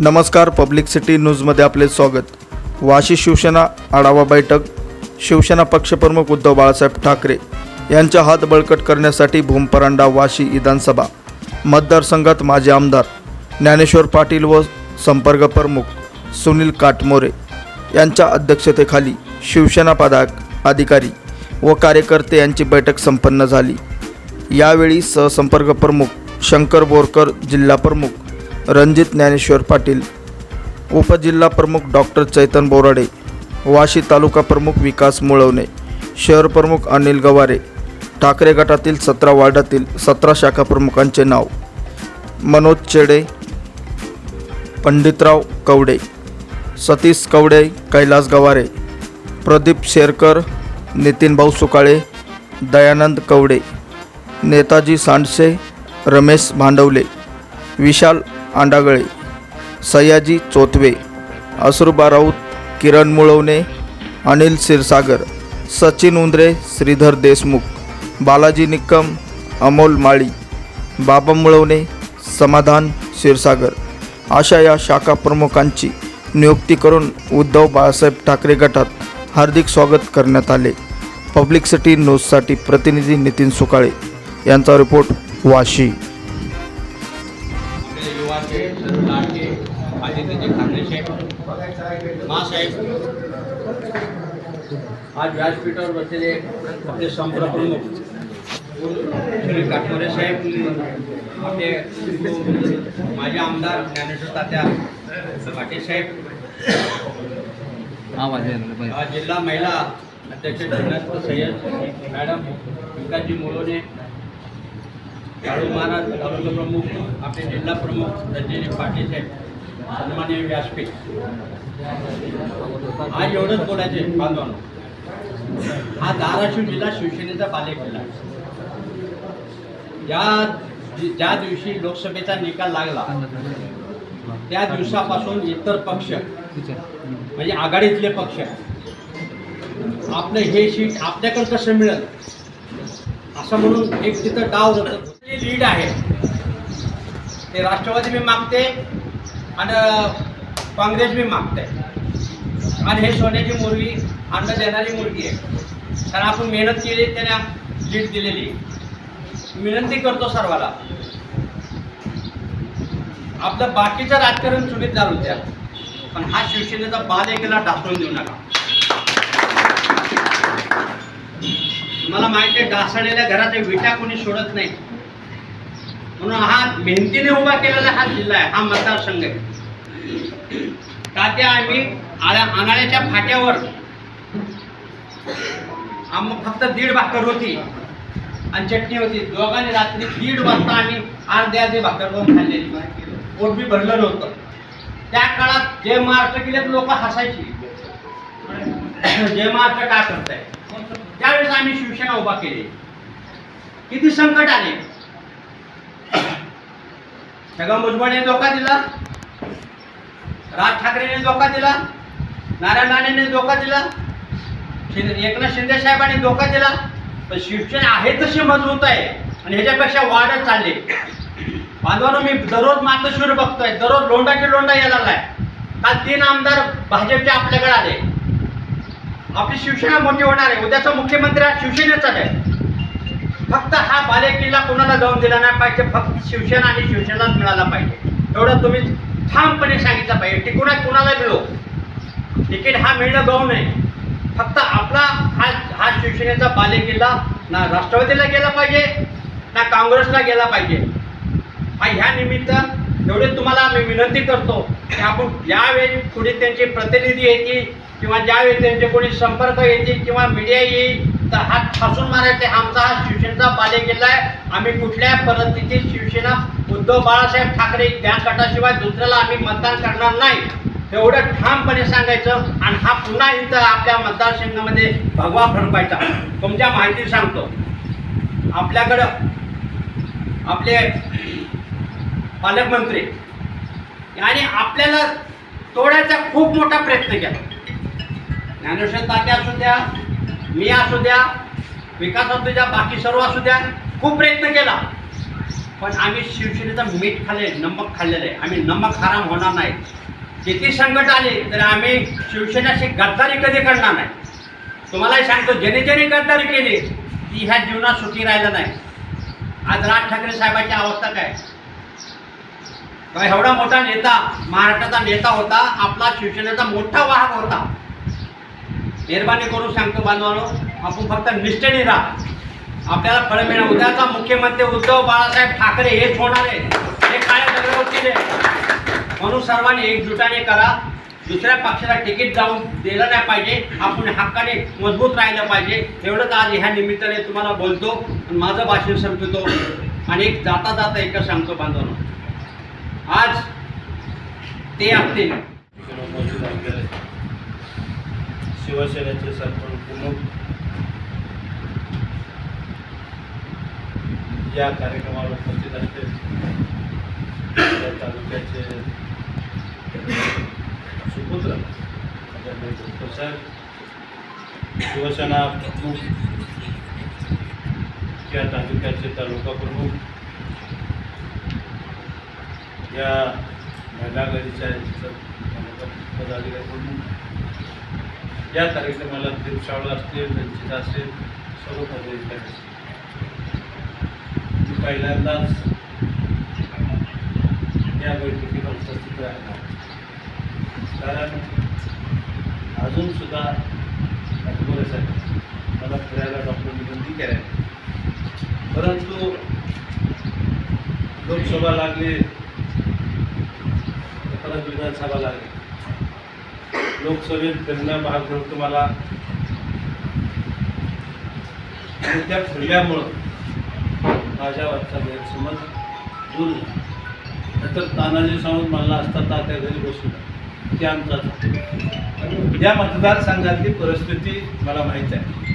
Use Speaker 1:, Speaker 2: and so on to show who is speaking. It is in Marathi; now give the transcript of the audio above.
Speaker 1: नमस्कार पब्लिक सिटी न्यूजमध्ये आपले स्वागत. वाशी शिवसेना आढावा बैठक शिवसेना पक्षप्रमुख उद्धव बाळासाहेब ठाकरे यांच्या हात बळकट करण्यासाठी भूमपरांडा वाशी विधानसभा. मतदारसंघात माजी आमदार ज्ञानेश्वर पाटील व संपर्क प्रमुख सुनील काटमोरे यांच्या अध्यक्षतेखाली शिवसेना पदाक अधिकारी व कार्यकर्ते यांची बैठक संपन्न झाली. यावेळी सहसंपर्क प्रमुख शंकर बोरकर जिल्हाप्रमुख रणजित ज्ञानेश्वर पाटील उपजिल्हा प्रमुख डॉक्टर चैतन बोराडे वाशी तालुका प्रमुख विकास मुळवणे शहर प्रमुख अनिल गवारे ठाकरे गटातील सतरा वार्डातील सतरा शाखा प्रमुखांचे नाव मनोज चेडे पंडितराव कवडे सतीश कवडे कैलास गवारे प्रदीप शेरकर नितीनभाऊ सुकाळे दयानंद कवडे नेताजी सांडसे रमेश भांडवले विशाल आंडागळे सयाजी चोथवे असुरबा राऊत किरण मुळवणे अनिल क्षीरसागर सचिन उंद्रे श्रीधर देशमुख बालाजी निक्कम अमोल माळी बाबा मुळवणे समाधान क्षीरसागर. अशा या शाखा प्रमुखांची नियुक्ती करून उद्धव बाळासाहेब ठाकरे गटात हार्दिक स्वागत करण्यात आले. पब्लिक सिटी न्यूजसाठी प्रतिनिधी नितीन सुकाळे यांचा रिपोर्ट वाशी.
Speaker 2: लाडके आदित्यजी साहेब मासाहेब आज व्यासपीठावर बसलेले आपले संपर्क प्रमुख श्री काटमोरे साहेब आपले माझे आमदार ज्ञानेश्वर तात्या पाटील साहेब. जिल्हा महिला अध्यक्ष सय्यद मॅडम विकासजी मोलोने शाळू महाराज तालुका प्रमुख आपले जिल्हा प्रमुख रजनी पाटील साहेब सन्मान्य व्यासपीठ. आज एवढंच बोलायचे बांधवांनो. हा धाराशिव जिल्हा शिवसेनेचा बालेकिल्ला. या ज्या दिवशी लोकसभेचा निकाल लागला त्या दिवसापासून इतर पक्ष म्हणजे आघाडीतले पक्ष आपलं हे सीट आपल्याकडे कसं मिळेल असं म्हणून एक तिथं डाव होतं. लीड आहे. ते राष्ट्रवादी मी मागते आणि काँग्रेस बी मागते. आणि हे सोन्याची मुलगी अन्न देणारी मुलगी आहे. कारण आपण मेहनत केली त्याने लीड दिलेली विनंती करतो सर्वाला. आपलं बाकीचं राजकारण चुकीत चालू द्या पण हा शिवसेनेचा बाल एकेला ढासळून देऊ नका. मला माहिती आहे ढासळलेल्या घरात विटा कोणी सोडत नाही. म्हणून हा मेहनतीने उभा केलेला हा जिल्हा आहे हा मतदारसंघ आहे. तात्या आम्ही आळ्या अनाळ्याच्या फाट्यावर आम फक्त दीड भाकर होती आणि चटणी होती. दोघांनी रात्री दीड वाजता आम्ही अर्ध्या अर्धी भाकर करून खाल्लेली. पोट बी भरलं नव्हतं. त्या काळात जय महाराष्ट्र केले लोक हसायची. जय महाराष्ट्र का करताय? त्यावेळेस आम्ही शिवसेना उभा केली. किती संकट आले. छगन भुजबळने धोका दिला. राज ठाकरेने धोका दिला. नारायण राणेने धोका दिला. एकनाथ शिंदे साहेबांनी धोका दिला. पण शिवसेना आहे तशी मजबूत आहे आणि ह्याच्यापेक्षा वाढत चालले. बांधवांनो मी दररोज मातोश्वर बघतोय. दररोज लोंडाचे लोंडा यायला लागलाय. काल तीन आमदार भाजपचे आपल्याकडे आले. आपली शिवसेना मोठी होणार आहे. उद्याचा मुख्यमंत्री हा शिवसेनेचाच आहे. फक्त हा बालेकिल्ला कोणाला जाऊन दिला नाही पाहिजे फक्त शिवसेना आणि शिवसेनाच मिळाला पाहिजे. एवढं तुम्ही ठामपणे सांगितलं पाहिजे. टिकून कुणाला मिळो? तिकीट हा मिळणं गाऊ आहे. फक्त आपला हा हा शिवसेनेचा बालेकिल्ला ना राष्ट्रवादीला गेला पाहिजे ना काँग्रेसला गेला पाहिजे. हा ह्या निमित्त एवढे तुम्हाला आम्ही विनंती करतो की आपण ज्यावेळी पुढे त्यांचे प्रतिनिधी येतील किंवा ज्यावेळी त्यांचे कोणी संपर्क येतील किंवा मीडिया येईल तर हा ठासून मारायचे. आमचा हा शिवसेनेचा बालेकिल्ला आहे. आम्ही कुठल्या परिस्थितीत शिवसेना उद्धव बाळासाहेब ठाकरे या गटाशिवाय दुसऱ्याला आम्ही मतदान करणार नाही. एवढं ठामपणे सांगायचं आणि हा पुन्हा इथं आपल्या मतदारसंघामध्ये भगवा फडकायचा तुमच्या माहिती सांगतो. आपल्याकडं आपले पालकमंत्री आणि आपल्याला तोडायचा खूप मोठा प्रयत्न केला. ज्ञानेश्वर तात्या असू द्या मी असू द्या विकास असू द्या बाकी सर्व असू द्या खूप प्रयत्न केला. पण आम्ही शिवसेनेचा मीठ खाल्ले नमक खाल्लेलं. आहे आम्ही नमक हराम होणार नाही. किती संकट आले तर आम्ही शिवसेनेशी गद्दारी कधी करणार नाही. तुम्हालाही सांगतो ज्याने ज्याने गद्दारी केली ती ह्या जीवनात सुखी राहिलं नाही. आज राज ठाकरे साहेबांची अवस्था काय? एवढा मोठा नेता महाराष्ट्राचा नेता होता आपला शिवसेनेचा मोठा वाहक होता. मेहरबानी करून सांगतो बांधवानो आपण फक्त निष्ठेने राहा. आपल्याला फळ मिळणार. उद्याचा मुख्यमंत्री उद्धव बाळासाहेब ठाकरे हेच होणार आहे. हे काय दगडावरती म्हणून सर्वांनी एकजुटाने करा. दुसऱ्या पक्षाला तिकीट जाऊन दिलं नाही पाहिजे. आपण हक्काने मजबूत राहिलं पाहिजे. एवढंच आज ह्या निमित्ताने तुम्हाला बोलतो आणि माझं भाषण समजतो आणि एक जाता जाता एकच सांगतो बांधवांनो. आज ते असतील.
Speaker 3: शिवसेनेचे सरपंच प्रमुख. या कार्यक्रमाला उपस्थित असतील तालुक्याचे सुपुत्र साहेब. शिवसेना प्रमुख या तालुक्याचे तालुका प्रमुख. या महिला आघाडीच्या पदाधिकारी प्रमुख. या कार्यक्रमाला दीपशाळा असतील रंजित असेल सर्व पदाधिकारी असतील. मी पहिल्यांदाच या बैठकीला उपस्थित राहणार कारण अजून सुद्धा आहे मला फिरायला डॉक्टर विनंती करायला परंतु लोकसभा लागली परत विधानसभा लागली. लोकसभेत फिरणं भाग मिळतो तुम्हाला आणि त्या फिरल्यामुळं माझ्यावरचा गैरसमज दूर झाला. नंतर तानाजी सावंत म्हणला असता तात्या घरी बसून ते आमचा या मतदारसंघातली परिस्थिती मला माहीत आहे.